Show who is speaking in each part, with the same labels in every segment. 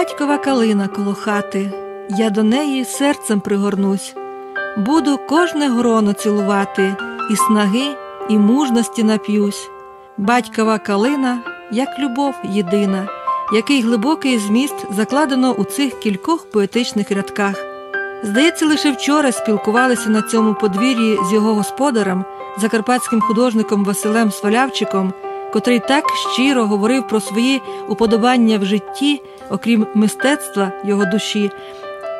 Speaker 1: Батькова калина коло хати, я до неї серцем пригорнусь, буду кожне гроно цілувати, і снаги, і мужності нап'юсь. Батькова калина, як любов єдина, який глибокий зміст закладено у цих кількох поетичних рядках. Здається, лише вчора спілкувалися на цьому подвір'ї з його господарем, закарпатським художником Василем Свалявчиком, котрий так щиро говорив про свої уподобання в житті, окрім мистецтва його душі,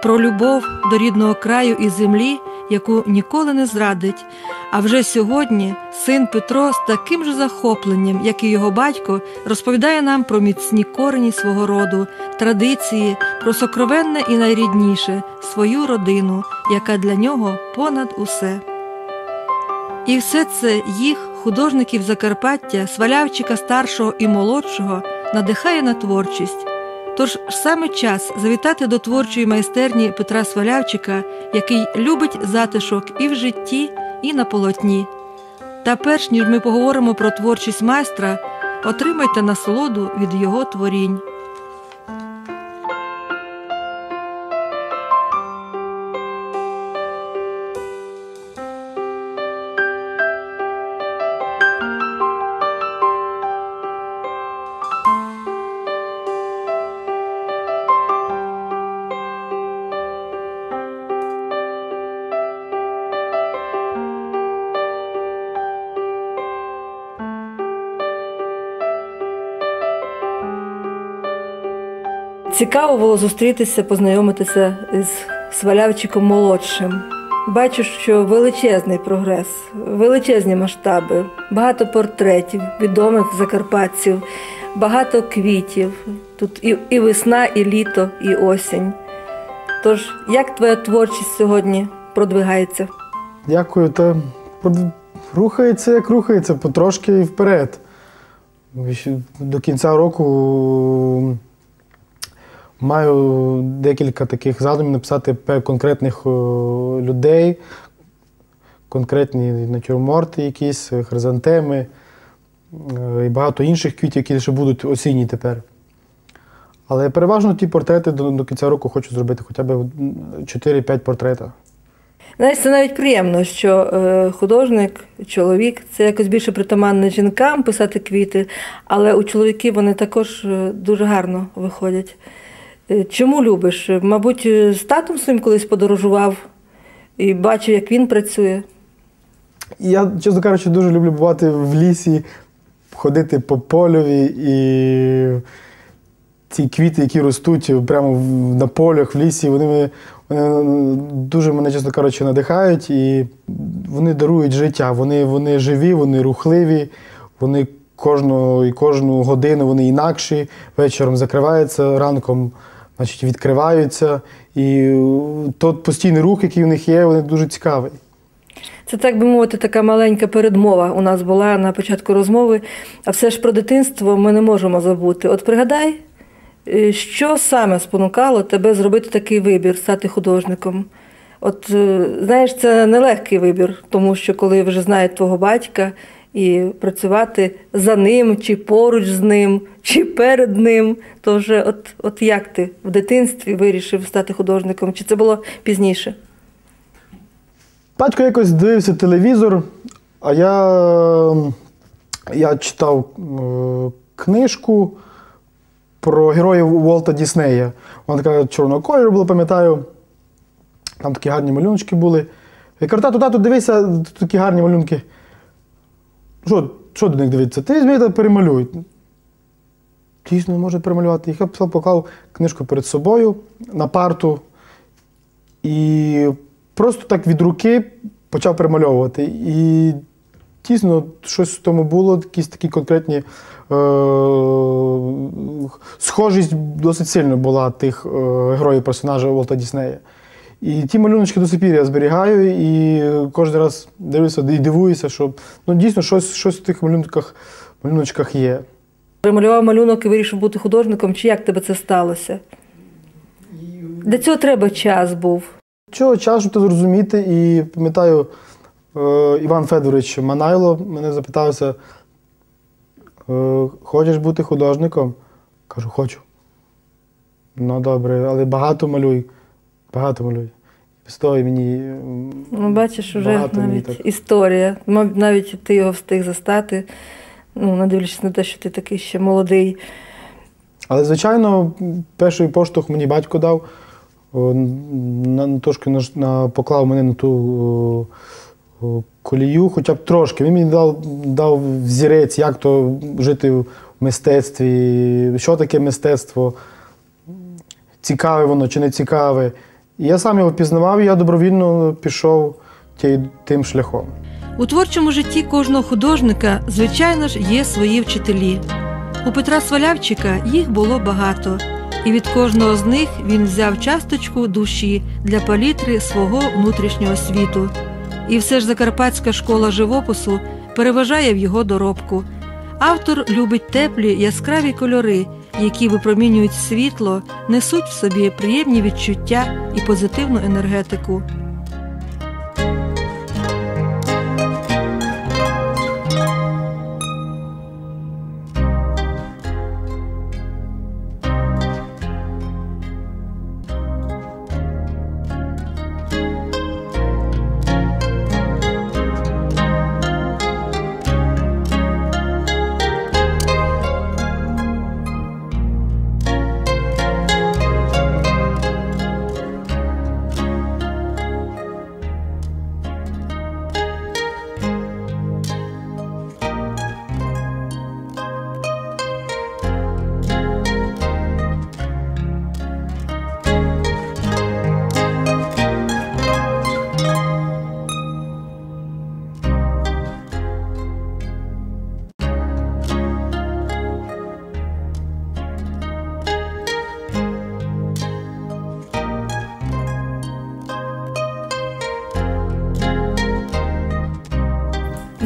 Speaker 1: про любов до рідного краю і землі, яку ніколи не зрадить. А вже сьогодні син Петро з таким же захопленням, як і його батько, розповідає нам про міцні корені свого роду, традиції, про сокровенне і найрідніше свою родину, яка для нього понад усе. І все це їх, художників Закарпаття, Свалявчика старшого і молодшого, надихає на творчість. Тож саме час завітати до творчої майстерні Петра Свалявчика, який любить затишок і в житті, і на полотні. Та перш ніж ми поговоримо про творчість майстра, отримайте насолоду від його творінь. Цікаво було зустрітися, познайомитися з Свалявчиком молодшим. Бачу, що величезний прогрес, величезні масштаби, багато портретів, відомих закарпатців, багато квітів. Тут і, і весна, і літо, і осінь. Тож, як твоя творчість сьогодні продвигається?
Speaker 2: Дякую, та рухається, як рухається, потрошки і вперед. До кінця року маю декілька таких задумів написати конкретних людей, конкретні натюрморти якісь, хризантеми е, і багато інших квітів, які ще будуть осінні тепер. Але переважно ті портрети до, до кінця року хочу зробити хоча б 4-5 портретів.
Speaker 1: Знаєш, це навіть приємно, що е, художник, чоловік це якось більше притаманне жінкам писати квіти, але у чоловіків вони також е, дуже гарно виходять. Е, Чому любиш? Мабуть, е, з татом своїм колись подорожував і бачив, як він працює.
Speaker 2: Я, чесно кажучи, дуже люблю бувати в лісі, ходити по польові і ці квіти, які ростуть прямо на полях, в лісі, вони, вони дуже мене, чесно кажучи, надихають і вони дарують життя. Вони, вони живі, вони рухливі, вони кожну, і кожну годину вони інакші. Вечором закриваються, ранком значить, відкриваються. І той постійний рух, який в них є, вони дуже цікавий.
Speaker 1: Це, так би мовити, така маленька передмова у нас була на початку розмови. А все ж про дитинство ми не можемо забути. От пригадай, е, що саме спонукало тебе зробити такий вибір, стати художником? От е, знаєш, це нелегкий вибір, тому що коли вже знають твого батька і працювати за ним, чи поруч з ним, чи перед ним, то вже от, от як ти в дитинстві вирішив стати художником? Чи це було пізніше?
Speaker 2: Батько якось дивився телевізор, а я, я читав е, книжку про героїв Уолта Діснея. Вона така чорного кольору була, пам'ятаю. Там такі гарні малюночки були. Я кажу, тату, тату, дивися, тут такі гарні малюнки. Що, що до них дивитися? Ти візьми та перемалюй. Дійсно, може перемалювати. Я поклав книжку перед собою на парту. І просто так від руки почав перемальовувати. І дійсно щось в тому було, якісь такі конкретні. Е- схожість досить сильно була тих е- героїв персонажа Волта Діснея. І ті малюночки до сих пір я зберігаю і кожен раз дивлюся і дивуюся, що ну, дійсно щось, щось в тих малюнках, малюночках є.
Speaker 1: Прималював малюнок і вирішив бути художником, чи як тебе це сталося? Для цього треба час був.
Speaker 2: Чого часу то зрозуміти, і пам'ятаю, е, Іван Федорович Манайло мене запитався: е, хочеш бути художником? Кажу, хочу. Ну добре, але багато малюй. Багато малюй. З того мені.
Speaker 1: Ну, бачиш, уже
Speaker 2: мені
Speaker 1: навіть
Speaker 2: так.
Speaker 1: історія. Навіть ти його встиг застати, ну, не дивлячись на те, що ти такий ще молодий.
Speaker 2: Але, звичайно, перший поштовх мені батько дав. На, трошки на, на, поклав мене на ту о, о, колію, хоча б трошки. Він мені дав, дав взірець, як то жити в мистецтві, що таке мистецтво, цікаве воно чи не цікаве. Я сам його пізнавав, і я добровільно пішов тим шляхом.
Speaker 1: У творчому житті кожного художника, звичайно ж, є свої вчителі. У Петра Свалявчика їх було багато, і від кожного з них він взяв часточку душі для палітри свого внутрішнього світу. І все ж Закарпатська школа живопису переважає в його доробку. Автор любить теплі яскраві кольори, які випромінюють світло, несуть в собі приємні відчуття і позитивну енергетику.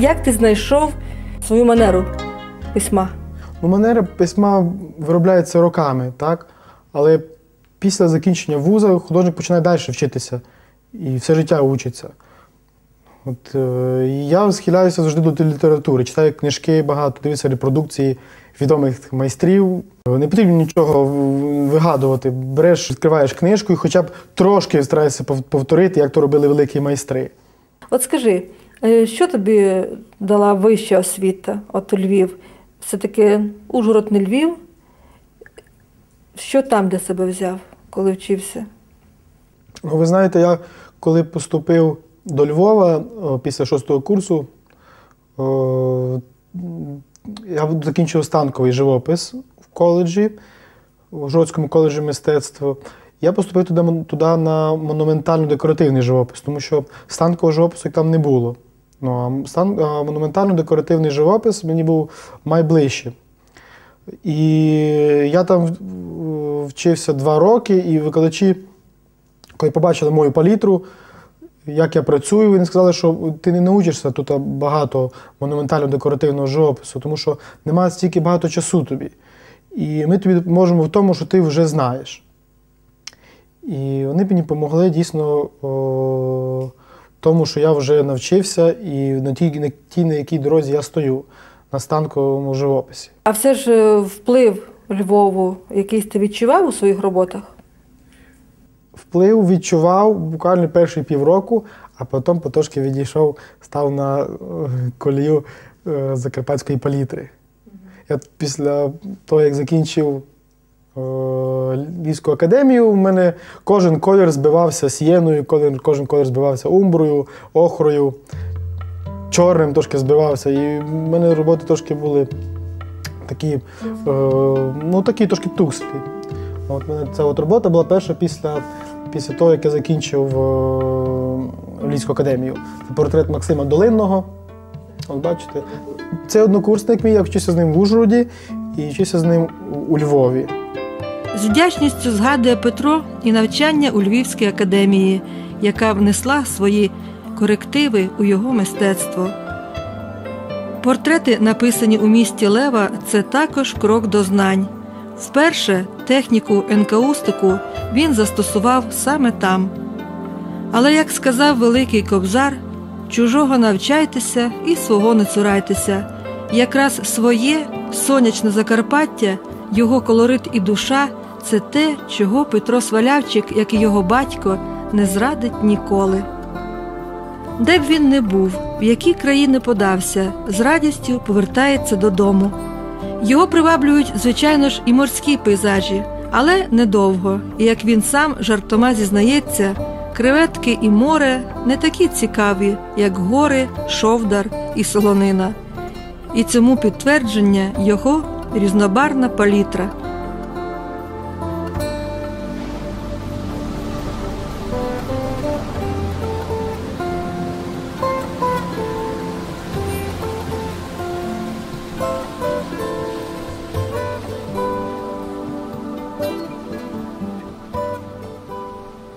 Speaker 1: Як ти знайшов свою манеру письма?
Speaker 2: Ну, манера письма виробляється роками, так? Але після закінчення вуза художник починає далі вчитися і все життя учиться. От, е, я схиляюся завжди до літератури, читаю книжки багато, дивлюся репродукції відомих майстрів. Не потрібно нічого вигадувати. Береш, відкриваєш книжку і хоча б трошки стараєшся повторити, як то робили великі майстри.
Speaker 1: От скажи, що тобі дала вища освіта, от Львів? Все-таки Ужгород не Львів. Що там для себе взяв, коли вчився?
Speaker 2: Ну, ви знаєте, я коли поступив до Львова після шостого курсу, о, я закінчив станковий живопис в коледжі, в Жодському коледжі мистецтва. Я поступив туди, туди на монументально-декоративний живопис, тому що станкового живопису там не було. Ну, а стан, монументально-декоративний живопис мені був найближче. І я там вчився два роки, і викладачі коли побачили мою палітру, як я працюю, вони сказали, що ти не научишся тут багато монументально-декоративного живопису, тому що немає стільки багато часу тобі. І ми тобі допоможемо в тому, що ти вже знаєш. І вони мені допомогли дійсно о, тому, що я вже навчився, і на тій, на тій, на якій дорозі я стою, на станковому живописі.
Speaker 1: А все ж е, вплив Львову якийсь ти відчував у своїх роботах?
Speaker 2: Вплив відчував буквально перші півроку, а потім потрошки відійшов, став на е, колію е, закарпатської палітри. Я після того, як закінчив Львівську академію, у мене кожен колір збивався сієною, кожен, колір збивався умброю, охрою, чорним трошки збивався. І в мене роботи трошки були такі, е, ну, такі трошки тусклі. От мене ця от робота була перша після, після того, як я закінчив е, Львівську академію. Це портрет Максима Долинного. От бачите, це однокурсник мій, я вчився з ним в Ужгороді і вчився з ним у Львові.
Speaker 1: З вдячністю згадує Петро і навчання у Львівській академії, яка внесла свої корективи у його мистецтво. Портрети, написані у місті Лева, це також крок до знань. Вперше техніку енкаустику він застосував саме там. Але, як сказав великий кобзар, чужого навчайтеся і свого не цурайтеся. Якраз своє сонячне Закарпаття, його колорит і душа це те, чого Петро Свалявчик, як і його батько, не зрадить ніколи. Де б він не був, в які країни подався, з радістю повертається додому. Його приваблюють, звичайно ж, і морські пейзажі, але недовго. І як він сам жартома зізнається, креветки і море не такі цікаві, як гори, шовдар і солонина. І цьому підтвердження його різнобарна палітра.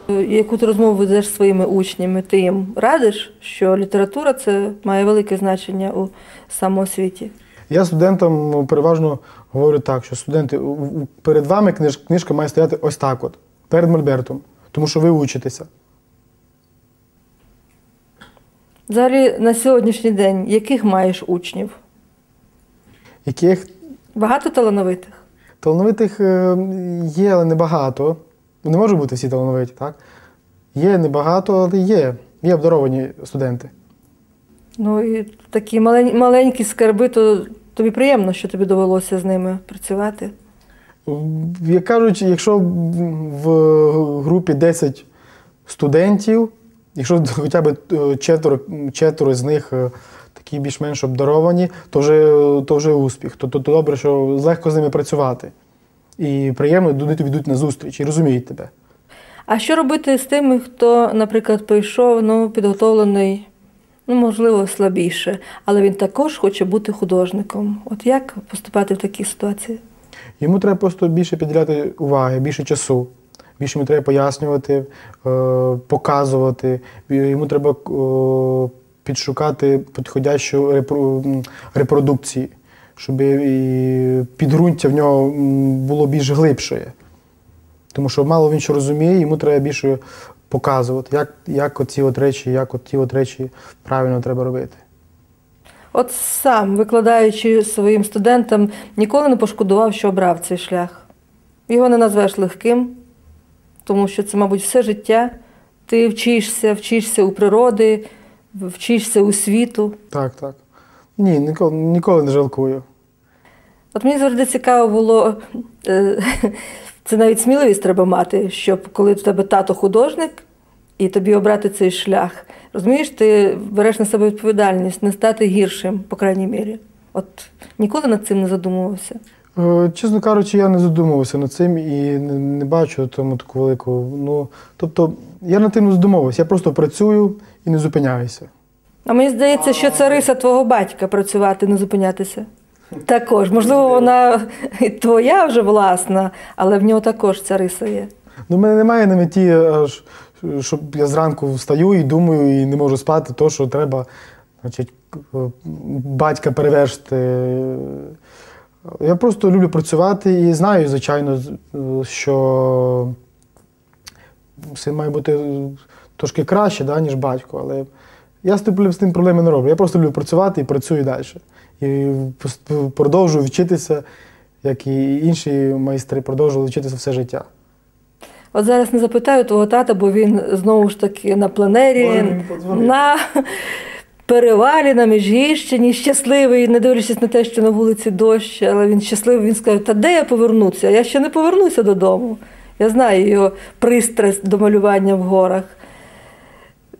Speaker 1: Яку ти розмову ведеш зі своїми учнями, ти їм радиш, що література це має велике значення у самоосвіті?
Speaker 2: Я студентам ну, переважно говорю так, що студенти, перед вами книж, книжка має стояти ось так от, перед мольбертом, тому що ви учитеся.
Speaker 1: Взагалі, на сьогоднішній день яких маєш учнів?
Speaker 2: Яких
Speaker 1: Багато талановитих?
Speaker 2: талановитих е, є, але небагато. Не можуть бути всі талановиті, так? Є небагато, але є. Є обдаровані студенти.
Speaker 1: Ну і такі малень- маленькі скарби, то тобі приємно, що тобі довелося з ними працювати.
Speaker 2: Як кажуть, якщо в групі 10 студентів, якщо хоча б е, четверо, четверо з них е, такі більш-менш обдаровані, то вже, то вже успіх. То, то, то добре, що легко з ними працювати. І приємно вони тобі йдуть на зустріч і розуміють тебе.
Speaker 1: А що робити з тими, хто, наприклад, прийшов ну, підготовлений, ну, можливо, слабіше, але він також хоче бути художником? От як поступати в такій ситуації?
Speaker 2: Йому треба просто більше приділяти уваги, більше часу. Більше йому треба пояснювати, е, показувати. Йому треба е, підшукати підходящу репро- репродукції, щоб і підґрунтя в нього було більш глибше. Тому що мало він що розуміє, йому треба більше показувати, як, як оці от речі, як от ті от речі правильно треба робити.
Speaker 1: От сам, викладаючи своїм студентам, ніколи не пошкодував, що обрав цей шлях. Його не назвеш легким, тому що це, мабуть, все життя. Ти вчишся, вчишся у природи, вчишся у світу.
Speaker 2: Так, так. Ні, ніколи, ніколи не жалкую.
Speaker 1: От мені завжди цікаво було, е, це навіть сміливість треба мати, щоб коли в тебе тато художник і тобі обрати цей шлях. Розумієш, ти береш на себе відповідальність, не стати гіршим, по крайній мірі. От ніколи над цим не задумувався.
Speaker 2: Е, Чесно кажучи, я не задумувався над цим і не, не бачу тому таку велику. Ну, тобто, я над тим не задумувався, я просто працюю і не зупиняюся.
Speaker 1: А мені здається, що це риса твого батька працювати, не зупинятися. Також, можливо, вона і твоя вже власна, але в нього також ця риса є.
Speaker 2: Ну, в мене немає на меті, щоб я зранку встаю і думаю, і не можу спати, то, що треба, значить, е, батька перевершити. Я просто люблю працювати і знаю, звичайно, е, що син має бути трошки краще, да, ніж батько, але я з тим, з тим проблеми не роблю. Я просто люблю працювати і працюю далі. І продовжую вчитися, як і інші майстри, продовжували вчитися все життя.
Speaker 1: От зараз не запитаю твого тата, бо він знову ж таки на пленері, на перевалі, на Міжгірщині, щасливий, не дивлячись на те, що на вулиці дощ, але він щасливий, він сказав, та де я повернуся? Я ще не повернуся додому. Я знаю його пристрасть до малювання в горах.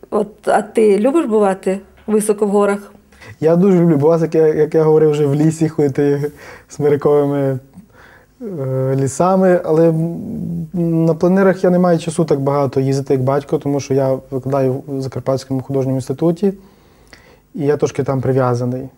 Speaker 1: От, а ти любиш бувати високо в горах?
Speaker 2: Я дуже люблю бувати, як я, як я говорив, вже в лісі ходити смириковими е, лісами, але на пленерах я не маю часу так багато їздити, як батько, тому що я викладаю в Закарпатському художньому інституті, і я трошки там прив'язаний.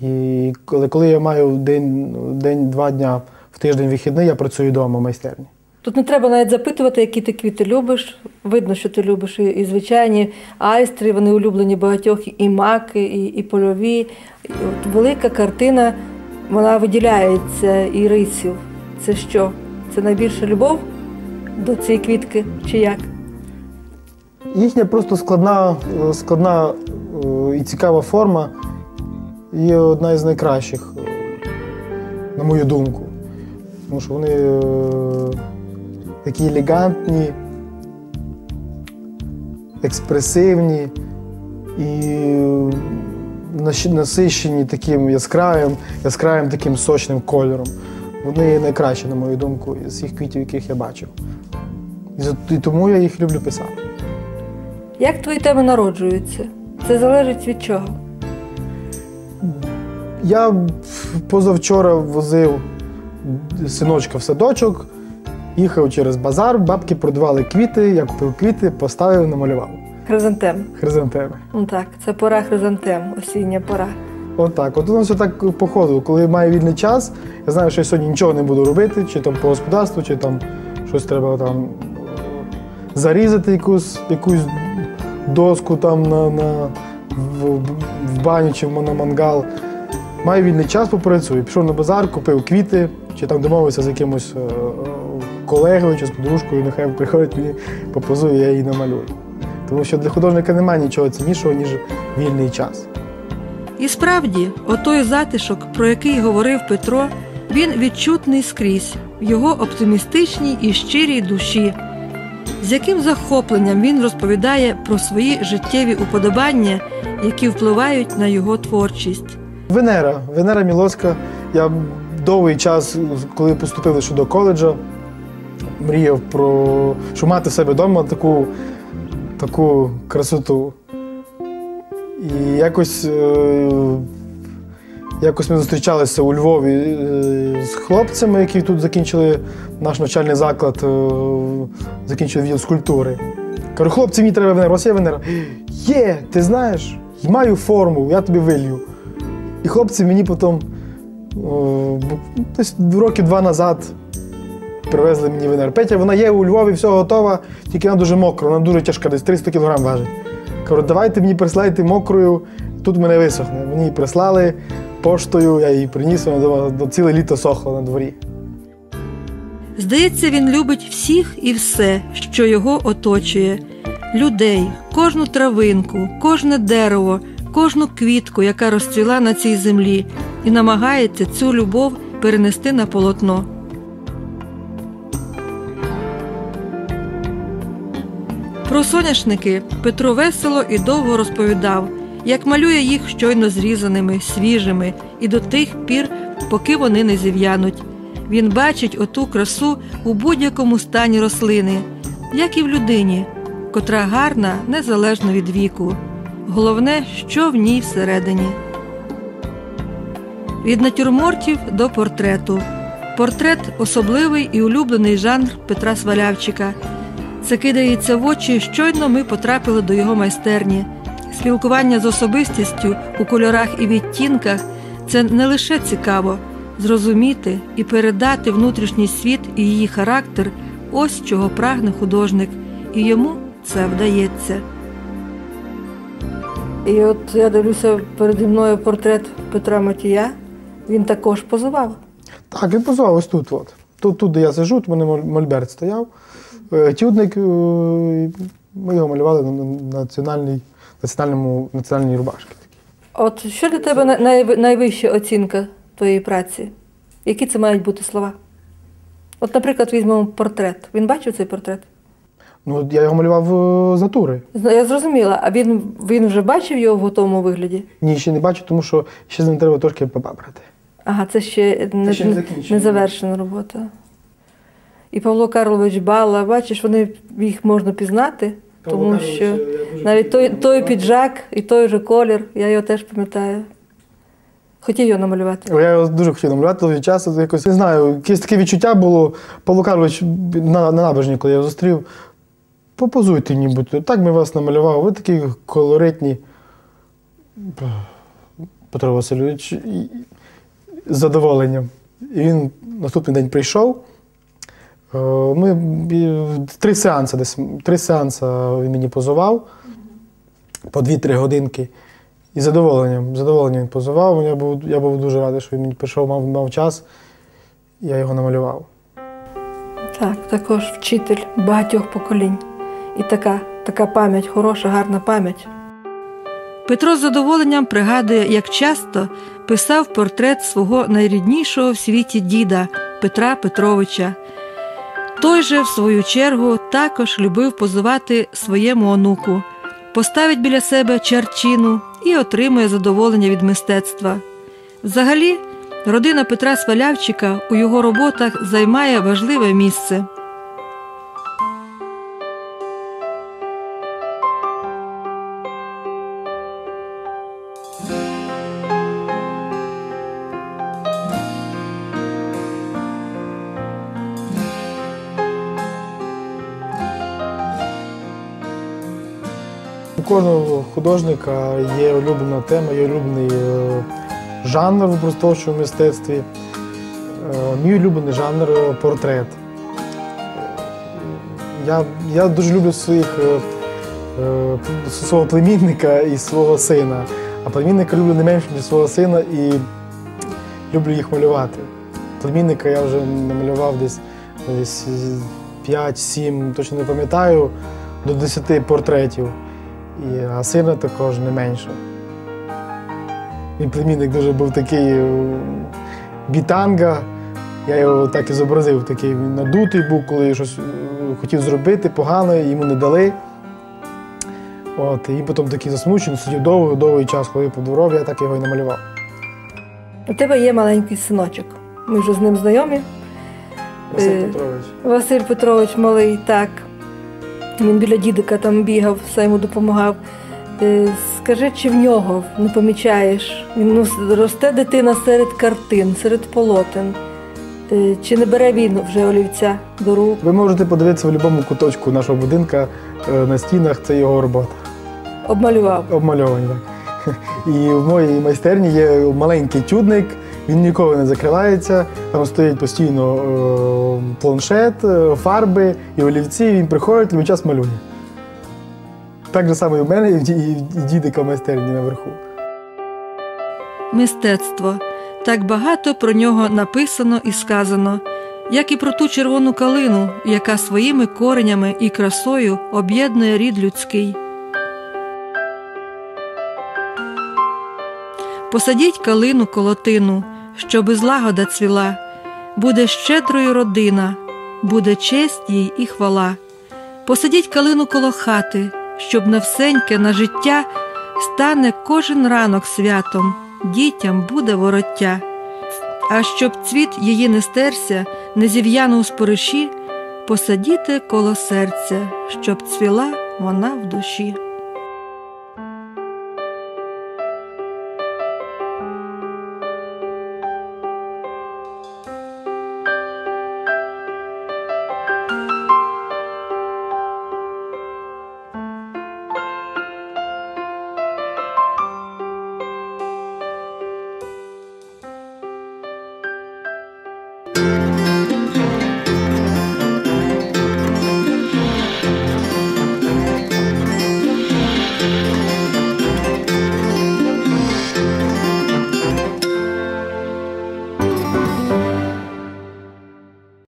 Speaker 2: І коли, коли я маю день, день-два дня в тиждень вихідний, я працюю вдома в майстерні.
Speaker 1: Тут не треба навіть запитувати, які ти квіти любиш. Видно, що ти любиш і, звичайні айстри, вони улюблені багатьох, і маки, і, і польові. І от велика картина, вона виділяється і рисів. Це що? Це найбільша любов до цієї квітки, чи як?
Speaker 2: Їхня просто складна, складна е, і цікава форма є одна із найкращих, е, на мою думку. Тому що вони е, такі елегантні, експресивні і насищені таким яскравим, яскравим таким сочним кольором. Вони найкращі, на мою думку, з всіх квітів, яких я бачив. І тому я їх люблю писати.
Speaker 1: Як твої теми народжуються? Це залежить від чого?
Speaker 2: Я позавчора возив синочка в садочок, їхав через базар, бабки продавали квіти, я купив квіти, поставив, намалював.
Speaker 1: Хризантем.
Speaker 2: Хризантеми.
Speaker 1: Ну так, це пора хризантем, осіння пора.
Speaker 2: Отак. От воно все так по ходу. Коли маю вільний час, я знаю, що я сьогодні нічого не буду робити, чи там по господарству, чи там щось треба там е, зарізати якусь, якусь доску там на, на, в, в баню чи на мангал. Маю вільний час, попрацюю. Пішов на базар, купив квіти, чи там домовився з якимось е, колегою чи з подружкою, нехай приходить мені, попозує, я її намалюю. Тому що для художника немає нічого ціннішого, ніж вільний час.
Speaker 1: І справді, отой затишок, про який говорив Петро, він відчутний скрізь в його оптимістичній і щирій душі. З яким захопленням він розповідає про свої життєві уподобання, які впливають на його творчість.
Speaker 2: Венера. Венера Мілоська. Я довгий час, коли поступив ще до коледжа, мріяв про що мати в себе вдома таку, таку красоту. І якось, е, якось ми зустрічалися у Львові е, з хлопцями, які тут закінчили наш навчальний заклад, е, закінчили відділ скульптури. Кажу, хлопці, мені треба Венера, у вас є Венера? Є, ти знаєш, маю форму, я тобі вилью. І хлопці мені потім о, десь роки два назад привезли мені Венеру. Петя, вона є у Львові, все готова, тільки вона дуже мокра, вона дуже тяжка, десь 300 кг важить. Кажу, давайте мені прислайте мокрою, тут мене висохне. Мені прислали поштою, я її приніс, вона до, ціле літо сохла на дворі.
Speaker 1: Здається, він любить всіх і все, що його оточує: людей, кожну травинку, кожне дерево, кожну квітку, яка розцвіла на цій землі, і намагається цю любов перенести на полотно. Про соняшники Петро весело і довго розповідав, як малює їх щойно зрізаними, свіжими, і до тих пір, поки вони не зів'януть. Він бачить оту красу у будь-якому стані рослини, як і в людині, котра гарна незалежно від віку. Головне, що в ній всередині. Від натюрмортів до портрету. Портрет особливий і улюблений жанр Петра Свалявчика. Це кидається в очі, щойно ми потрапили до його майстерні. Спілкування з особистістю у кольорах і відтінках це не лише цікаво, зрозуміти і передати внутрішній світ і її характер ось чого прагне художник, і йому це вдається. І от я дивлюся переді мною портрет Петра Матія. Він також позував.
Speaker 2: Так, він позвав ось тут. От. Тут, тут, де я сижу, тут мене мольберт стояв. Тюдник, е, ми його малювали на на національній, національному, національній рубашці.
Speaker 1: От що для тебе най- най- найвища оцінка твоєї праці? Які це мають бути слова? От, наприклад, візьмемо портрет. Він бачив цей портрет?
Speaker 2: Ну, я його малював е, з натури.
Speaker 1: Я зрозуміла, а він, він вже бачив його в готовому вигляді?
Speaker 2: Ні, ще не бачу, тому що ще з ним треба трошки побабрати.
Speaker 1: Ага, це ще не,
Speaker 2: ще не,
Speaker 1: не завершена робота. І Павло Карлович Бала, бачиш, вони їх можна пізнати, тому що навіть той, той піджак і той же колір, я його теж пам'ятаю. Хотів його намалювати.
Speaker 2: Я його дуже хотів намалювати того часу. Якось не знаю, якесь таке відчуття було. Павло Карлович на, на набережні, коли я його зустрів. Попозуйте нібудь. Так ми вас намалював. Ви такі колоритні. Петро Васильович. Задоволенням. І він наступний день прийшов. Е, Ми три сеанси десь, три сеанси він мені позував по 2-3 годинки. І задоволенням, задоволенням він позував. Я був, я був дуже радий, що він мені прийшов, мав, мав час. Я його намалював.
Speaker 1: Так, також вчитель багатьох поколінь. І така, така пам'ять, хороша, гарна пам'ять. Петро з задоволенням пригадує, як часто писав портрет свого найріднішого в світі діда Петра Петровича. Той же, в свою чергу, також любив позувати своєму онуку, поставить біля себе чарчину і отримує задоволення від мистецтва. Взагалі, родина Петра Свалявчика у його роботах займає важливе місце.
Speaker 2: Кожного художника є улюблена тема, є улюблений е, жанр в образотворчому мистецтві. Е, Мій улюблений жанр е, портрет. Я, я дуже люблю своїх, свого племінника і свого сина. А племінника люблю не менше, ніж свого сина і люблю їх малювати. Племінника я вже намалював десь, десь 5-7, точно не пам'ятаю, до 10 портретів. І, а сина також не менше. Мій племінник дуже був такий е, бітанга. Я його так і зобразив, такий він надутий був, коли щось е, хотів зробити, погано, йому не дали. От, і потім такий засмучений, сидів довгий, довгий час, ходив по дворові, я так його і намалював.
Speaker 1: У тебе є маленький синочок. Ми вже з ним знайомі.
Speaker 2: Василь
Speaker 1: Е,
Speaker 2: Петрович.
Speaker 1: Василь Петрович малий, так. Він біля дідика там бігав, все йому допомагав. Е, Скажи, чи в нього не помічаєш? Він ну, росте дитина серед картин, серед полотен. Е, Чи не бере він вже олівця до рук?
Speaker 2: Ви можете подивитися в будь-якому куточку нашого будинка е, на стінах, це його робота.
Speaker 1: Обмалював.
Speaker 2: Обмальовані, так. І в моїй майстерні є маленький тюдник, він ніколи не закривається. Там стоїть постійно е, планшет, е, фарби і олівці. Він приходить і час малює. Так же само і в мене, і в дідика в майстерні наверху.
Speaker 1: Мистецтво. Так багато про нього написано і сказано, як і про ту червону калину, яка своїми коренями і красою об'єднує рід людський. Посадіть калину колотину, щоби злагода цвіла, буде щедрою родина, буде честь їй і хвала. Посадіть калину коло хати, щоб на всеньке на життя стане кожен ранок святом, дітям буде вороття. А щоб цвіт її не стерся, не зів'яну у спориші, посадіте коло серця, щоб цвіла вона в душі.